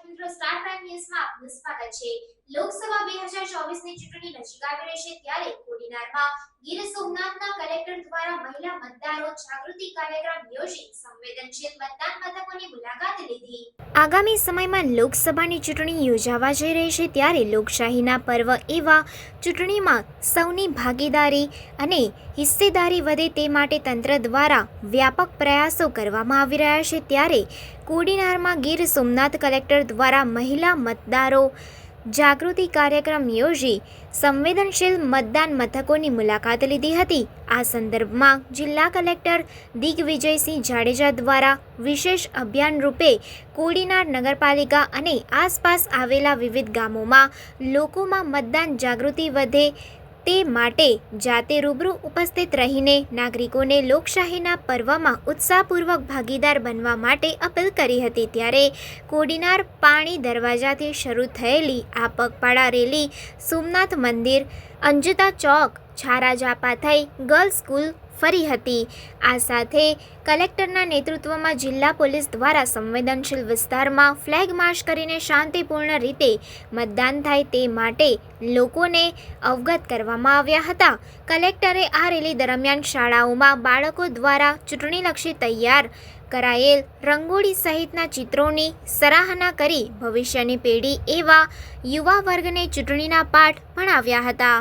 દર્શક મિત્રો. Star prime ન્યૂઝમાં આપનું સ્વાગત છે. લોકસભા બે ની ચોવીસની ચૂંટણી નજીક આવી રહી છે ત્યારે કોડીનારમાં ગીર સોમનાથના દ્વારા મહિલા મતદારો જાગૃતિ કાર્યક્રમ યોજી સંવેદનશીલ મતદાન મથકોની મુલાકાત લીધી. આગામી સમયમાં લોકસભાની ચૂંટણી યોજાવા જઈ રહી છે ત્યારે લોકશાહીના પર્વ એવા ચૂંટણીમાં સૌની ભાગીદારી અને હિસ્સેદારી વધે તે માટે તંત્ર દ્વારા વ્યાપક પ્રયાસો કરવામાં આવી રહ્યા છે ત્યારે કોડીનારમાં ગીર સોમનાથ કલેક્ટર દ્વારા મહિલા મતદારો જાગૃતિ કાર્યક્રમ યોજી સંવેદનશીલ મતદાન મથકોની મુલાકાત લીધી હતી. આ સંદર્ભમાં જિલ્લા કલેક્ટર દિગ્વિજયસિંહ જાડેજા દ્વારા વિશેષ અભિયાન રૂપે કોડીનાર નગરપાલિકા અને આસપાસ આવેલા વિવિધ ગામોમાં લોકોમાં મતદાન જાગૃતિ વધે તે માટે જાતે રૂબરૂ ઉપસ્થિત રહીને નાગરિકોને લોકશાહીના પર્વમાં ઉત્સાહપૂર્વક ભાગીદાર બનવા માટે અપીલ કરી હતી ત્યારે કોડીનાર પાણી દરવાજાથી શરૂ થયેલી આ પગપાળા રેલી સોમનાથ મંદિર અંજતા ચોક છારાજાપા થઈ ગર્લ્સ સ્કૂલ ફરી હતી. આ સાથે કલેક્ટરના નેતૃત્વમાં જિલ્લા પોલીસ દ્વારા સંવેદનશીલ વિસ્તારમાં ફ્લેગ માર્ચ કરીને શાંતિપૂર્ણ રીતે મતદાન થાય તે માટે લોકોને અવગત કરવામાં આવ્યા હતા. કલેક્ટરે આ રેલી દરમિયાન શાળાઓમાં બાળકો દ્વારા ચૂંટણીલક્ષી તૈયાર કરાયેલ રંગોળી સહિતના ચિત્રોની સરાહના કરી ભવિષ્યની પેઢી એવા યુવા વર્ગને ચૂંટણીના પાઠ ભણાવ્યા હતા.